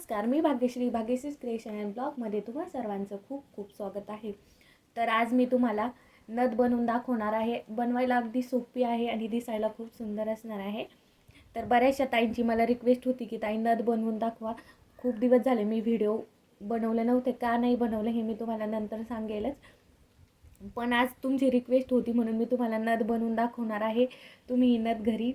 नमस्कार मी Bhagyashree Bhagyashree creation and ब्लॉगमध्ये तुम्हा सर्वांचं खूप खूप स्वागत आहे. तर आज मी तुम्हाला नथ बनवून दाखवणार आहे. बनवायला अगदी सोपी आहे आणि दिसायला खूप सुंदर असणार आहे. तर बऱ्याचशा ताईंची मला रिक्वेस्ट होती की ताई नथ बनवून दाखवा. खूप दिवस झाले मी व्हिडिओ बनवले नव्हते. का नाही बनवले हे मी तुम्हाला नंतर सांगेलच. पण आज तुमची रिक्वेस्ट होती म्हणून मी तुम्हाला नथ बनवून दाखवणार आहे. तुम्ही ही नथ घरी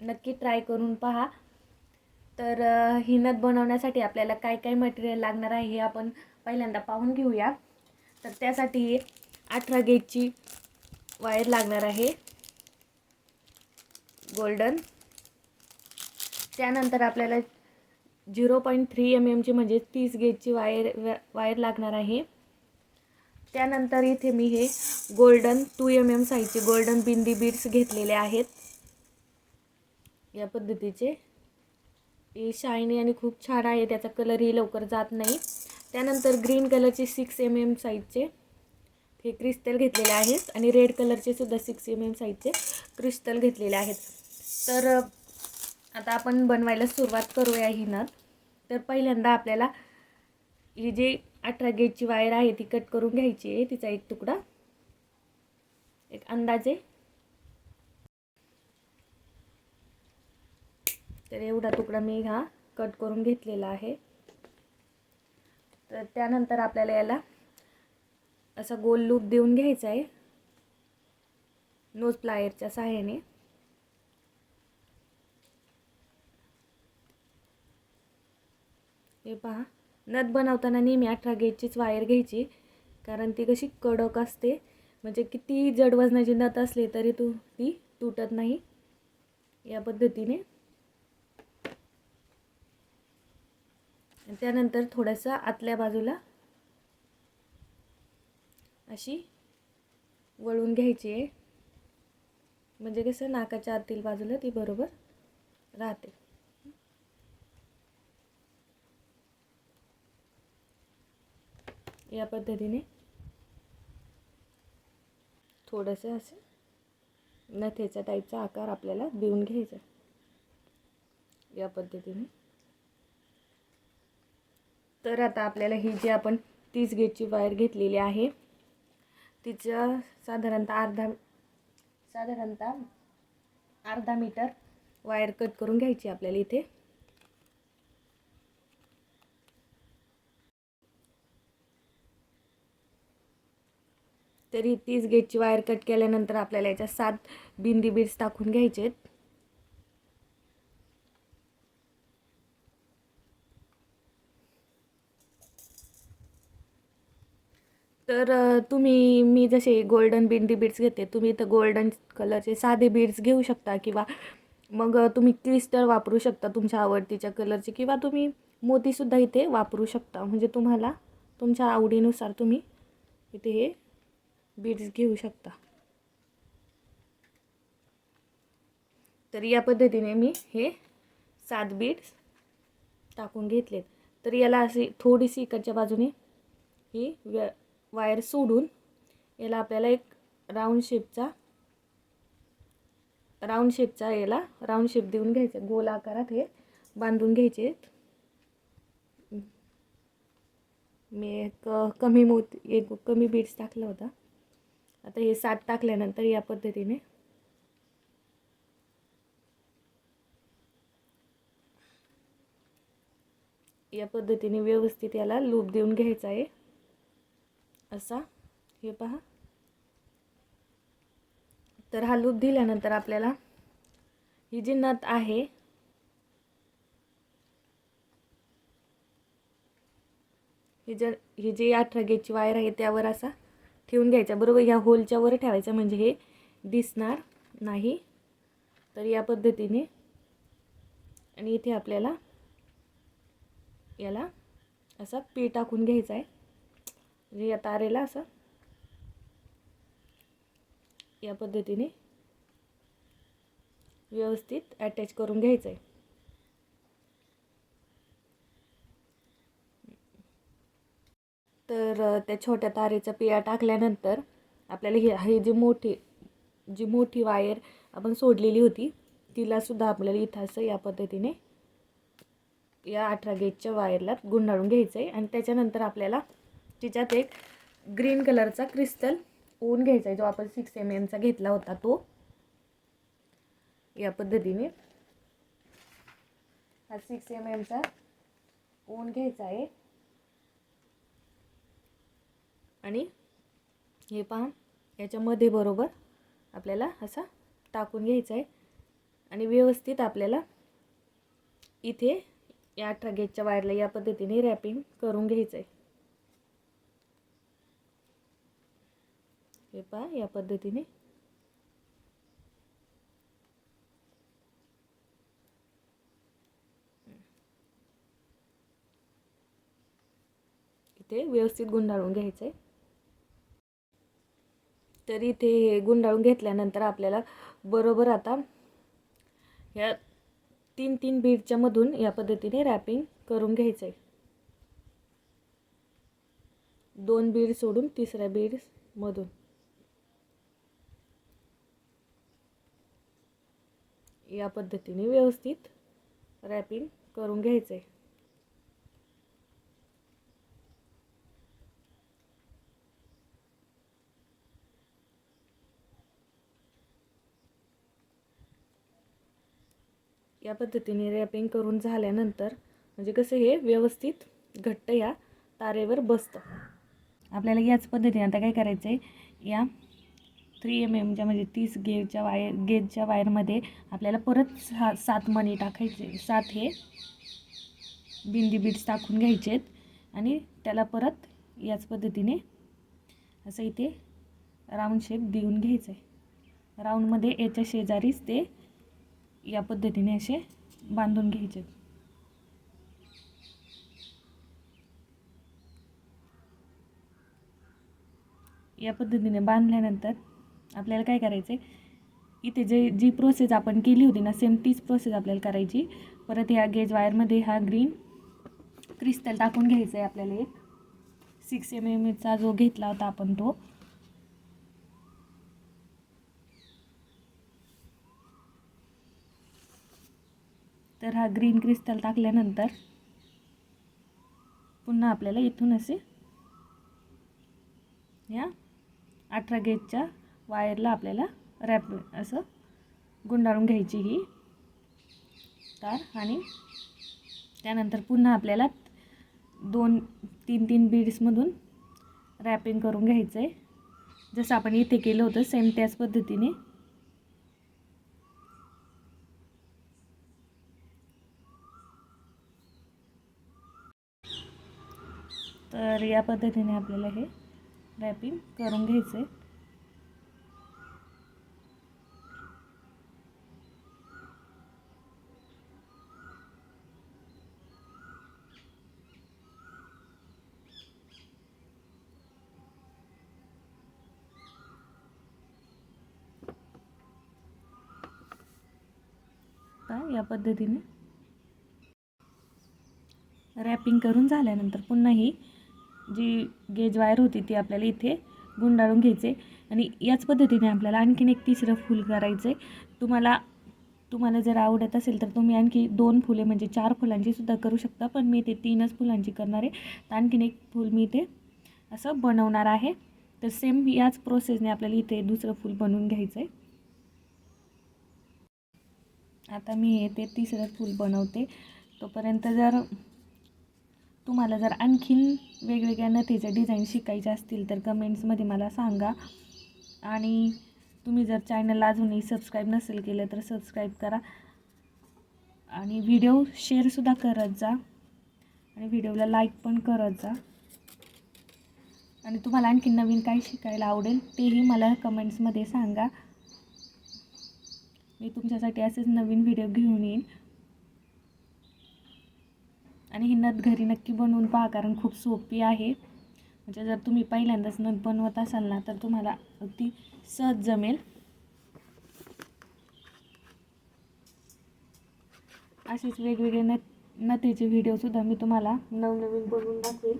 नक्की ट्राय करून पहा. तर अ, ही नथ बनवण्यासाठी आपल्याला काय काय मटेरियल लागणार आहे हे आपण पहिल्यांदा पाहून घेऊया. तर त्यासाठी अठरा गेजची वायर लागणार आहे. गोल्डन त्यानंतर आपल्याला झिरो पॉईंट थ्री एम एमची म्हणजे तीस गेजची वायर वायर लागणार आहे. त्यानंतर इथे मी हे गोल्डन टू एम एम साईजचे गोल्डन बिंदी बीड्स घेतलेले आहेत. या पद्धतीचे. शायनी आणि खूप छान आहे. त्याचा कलरही लवकर जात नाही. त्यानंतर ग्रीन कलरचे सिक्स एम एम साईजचे हे क्रिस्टल घेतलेले आहेत आणि रेड कलरचे सुद्धा सिक्स एम एम साईजचे क्रिस्टल घेतलेले आहेत. तर आता आपण बनवायला सुरुवात करूया ही नथ तर पहिल्यांदा आपल्याला ही जी अठरा गेजची वायर आहे ती कट करून घ्यायची आहे. तिचा एक तुकडा एक अंदाजे तर एवढा तुकडा मी हा कट करून घेतलेला आहे. तर त्यानंतर आपल्याला याला असा गोल लूप देऊन घ्यायचा आहे. नोज प्लायरच्या सहाय्याने. हे पहा नथ बनवताना नेहमी अठरा गेजचीच वायर घ्यायची कारण ती कशी कडक असते. म्हणजे किती जड वजनाची नथ असली तरी तू ती तुटत नाही. या पद्धतीने त्यानंतर थोडंसं आतल्या बाजूला अशी वळून घ्यायची आहे. म्हणजे कसं नाकाच्या आतील बाजूला ती बरोबर राहते. या पद्धतीने थोडंसं असं नथेचा टाईपचा आकार आपल्याला देऊन घ्यायचा या पद्धतीने. तर आता आपल्याला ही जी आपण तीस गेजची वायर घेतलेली आहे तिचं साधारणतः अर्धा साधारणतः अर्धा मीटर वायर कट करून घ्यायची आपल्याला इथे. तरी तीस गेजची वायर कट केल्यानंतर आपल्याला याच्या सात बिंदी बीड्स टाकून घ्यायचे आहेत तर तुम्ही मी जसे गोल्डन बिंदी बीड्स घेते तुम्ही तर गोल्डन कलरचे साधे बीड्स घेऊ शकता किंवा मग तुम्ही क्रिस्टल वापरू शकता तुमच्या आवडतीच्या कलरचे किंवा तुम्ही मोतीसुद्धा इथे वापरू शकता. म्हणजे तुम्हाला तुमच्या आवडीनुसार तुम्ही इथे हे बीड्स घेऊ शकता. तर या पद्धतीने मी हे सात बीड्स टाकून घेतलेत. तर याला अशी थोडीशी इकडच्या बाजूने ही व्य वायर सोडून याला आपल्याला एक राऊंड शेपचा राऊंड शेपचा याला राऊंड शेप देऊन घ्यायचा. गोल आकारात हे बांधून घ्यायचे मी एक कमी मोती एक कमी बीड्स टाकला होता. आता हे सात टाकल्यानंतर या पद्धतीने या पद्धतीने व्यवस्थित याला लूप देऊन घ्यायचा आहे. असा हे पहा. तर हा लूप दिल्यानंतर आपल्याला ही जी नथ आहे ही जर ही जी अठरा गेजची वायर आहे त्यावर असा ठेवून घ्यायचा. बरोबर ह्या होलच्या वर ठेवायचा म्हणजे हे दिसणार नाही. तर या पद्धतीने आणि इथे आपल्याला याला असा पी टाकून घ्यायचा आहे. म्हणजे या तारेला असं. या पद्धतीने व्यवस्थित अटॅच करून घ्यायचं आहे तर त्या छोट्या तारेचा पिया टाकल्यानंतर आपल्याला ही ही जी मोठी जी मोठी वायर आपण सोडलेली होती तिलासुद्धा आपल्याला इथं असं या पद्धतीने या अठरा गेजच्या वायरला गुंडाळून घ्यायचं आहे आणि त्याच्यानंतर आपल्याला तिच्यात एक ग्रीन कलरचा क्रिस्टल ऊन घ्यायचा आहे जो आपण सिक्स एम एमचा घेतला होता तो. या पद्धतीने हा सिक्स एम एमचा ऊन घ्यायचा आहे आणि हे पहा याच्यामध्ये बरोबर आपल्याला असा टाकून घ्यायचा आहे आणि व्यवस्थित आपल्याला इथे या अठरा गेजच्या वायरला या पद्धतीने रॅपिंग करून घ्यायचं आहे हे पहा या पद्धतीने. इथे व्यवस्थित गुंडाळून घ्यायचं आहे तर इथे हे गुंडाळून घेतल्यानंतर आपल्याला बरोबर आता ह्या तीन तीन बीडच्या मधून या पद्धतीने रॅपिंग करून घ्यायचं आहे दोन बीड सोडून तिसऱ्या बीड या पद्धतीने व्यवस्थित रॅपिंग करून घ्यायचं आहे या पद्धतीने रॅपिंग करून झाल्यानंतर म्हणजे कसं हे व्यवस्थित घट्ट या तारेवर बसतं. आपल्याला याच पद्धतीने आता काय करायचं आहे या थ्री एम एमच्या म्हणजे तीस गेजच्या वायर गेजच्या वायरमध्ये आपल्याला परत सा सात मणी टाकायचे. सात हे बिंदी बीड्स टाकून घ्यायचे आहेत आणि त्याला परत याच पद्धतीने असं इथे राऊंड शेप देऊन घ्यायचं आहे राऊंडमध्ये याच्या शेजारीच ते या पद्धतीने असे बांधून घ्यायचे या पद्धतीने बांधल्यानंतर आपल्याला काय करायचं आहे इथे जे जी प्रोसेस आपण केली होती ना सेम तीच प्रोसेस आपल्याला करायची. परत ह्या गेज वायरमध्ये हा ग्रीन क्रिस्टल टाकून घ्यायचं आहे आपल्याला एक. सिक्स एम एम एचा जो घेतला होता आपण तो. तर हा ग्रीन क्रिस्टल टाकल्यानंतर पुन्हा आपल्याला इथून असे या अठरा गेजच्या वायरला आपल्याला रॅप असं गुंडाळून घ्यायची ही तार आणि त्यानंतर पुन्हा आपल्याला दोन तीन तीन बीड्समधून रॅपिंग करून घ्यायचं आहे जसं आपण इथे केलं होतं सेम त्याच पद्धतीने. तर या पद्धतीने आपल्याला हे रॅपिंग करून घ्यायचं आहे या पद्धतीने. रॅपिंग करून झाल्यानंतर पुन्हा ही जी गेज वायर होती ती आपल्याला इथे गुंडाळून घ्यायचे. आणि याच पद्धतीने आपल्याला आणखीन एक तिसरं फूल करायचं आहे तुम्हाला तुम्हाला जर आवडत असेल तर तुम्ही आणखी दोन फुले म्हणजे चार फुलांची सुद्धा करू शकता पण मी ते तीनच फुलांची करणार आहे. तर आणखीन एक फूल मी इथे असं बनवणार आहे. तर सेम याच प्रोसेसने आपल्याला इथे दुसरं फूल बनवून घ्यायचं आहे आता मी हे ते तिसरं फूल बनवते. तोपर्यंत जर तुम्हाला जर आणखीन वेगवेगळ्या नथीचे डिझाईन शिकायचे असतील तर कमेंट्समध्ये मला सांगा. आणि तुम्ही जर चॅनलला अजूनही सबस्क्राईब नसेल केलं तर सबस्क्राईब करा. आणि व्हिडिओ शेअरसुद्धा करत जा. आणि व्हिडिओला लाईक पण करत जा. आणि तुम्हाला आणखी नवीन काय शिकायला आवडेल तेही मला कमेंट्समध्ये सांगा. मी तुमच्यासाठी असेच नवीन व्हिडिओ घेऊन येईन. आणि ही नथ घरी नक्की बनवून पहा कारण खूप सोपी आहे. म्हणजे जर तुम्ही पहिल्यांदाच नथ बनवत असाल ना तर तुम्हाला अगदी सहज जमेल. असेच वेगवेगळे नथ नथीचे व्हिडिओसुद्धा मी तुम्हाला नवनवीन बनवून दाखवेल.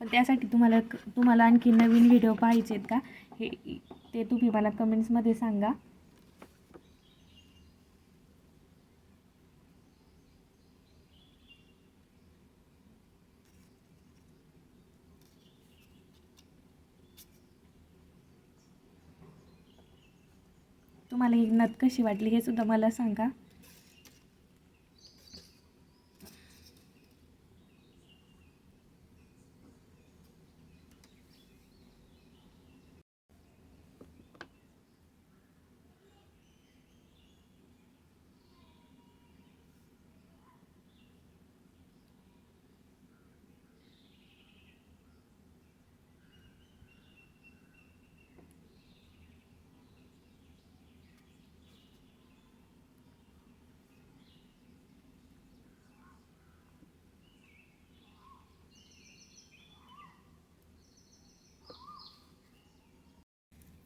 पण त्यासाठी तुम्हाला तुम्हाला आणखी नवीन व्हिडिओ पाहिजेत का? हे ते तुम्ही मला कमेंट्समध्ये सांगा. तुम्हाला ही नथ कशी वाटली हे सुद्धा मला सांगा.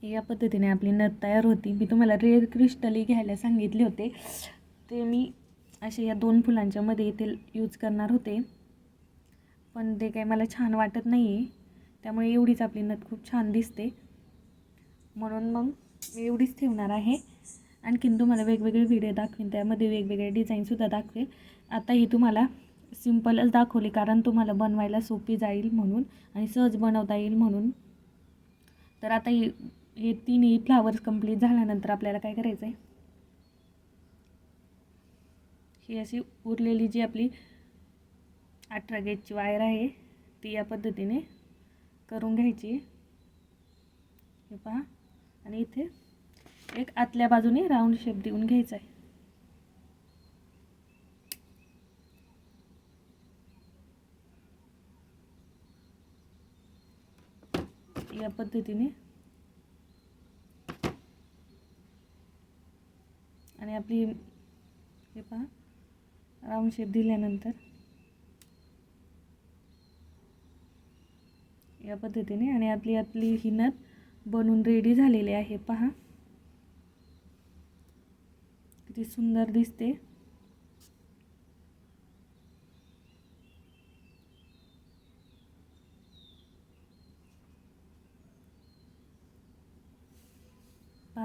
या पद्धतीने आपली नथ तयार होती. मी तुम्हाला रेड क्रिस्टली घ्यायला सांगितले होते. ते मी असे या दोन फुलांच्या मध्ये येथील यूज करणार होते. पण ते काही मला छान वाटत नाही आहे त्यामुळे एवढीच आपली नथ खूप छान दिसते. म्हणून मग मी एवढीच ठेवणार आहे. आणखीन तुम्हाला वेगवेगळे व्हिडिओ दाखवेन. त्यामध्ये वेगवेगळे डिझाईनसुद्धा दाखवेल. आता ही तुम्हाला सिम्पलच दाखवली कारण तुम्हाला बनवायला सोपी जाईल म्हणून आणि सहज बनवता येईल म्हणून. तर आता ही हे तिन्ही फ्लावर्स कंप्लीट झाल्यानंतर आपल्याला काय करायचं आहे ही अशी उरलेली जी आपली अठरा गेजची वायर आहे ती या पद्धतीने करून घ्यायची. हे पहा. आणि इथे एक आतल्या बाजूने राऊंड शेप देऊन घ्यायचा आहे या पद्धतीने आणि आपली हे पहा राऊंड शेप दिल्यानंतर या पद्धतीने आणि आपली आपली ही नथ बनून रेडी झालेली आहे. पहा. किती सुंदर दिसते.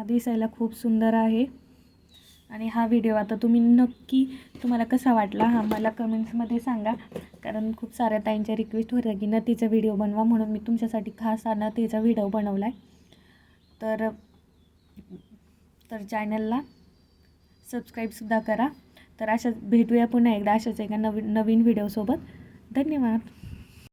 दिसायला खूप सुंदर आहे. आणि हा व्हिडिओ आता तुम्ही नक्की तुम्हाला कसा वाटला हा मला कमेंट्समध्ये सांगा. कारण खूप साऱ्या ताईंच्या रिक्वेस्ट होत्या की नथीचा व्हिडिओ बनवा म्हणून मी तुमच्यासाठी खास हा नथीचा व्हिडिओ बनवला आहे तर तर चॅनलला सबस्क्राईबसुद्धा करा. तर अशाच भेटूया पुन्हा एकदा. अशाच एका नवीन नवीन व्हिडिओसोबत धन्यवाद.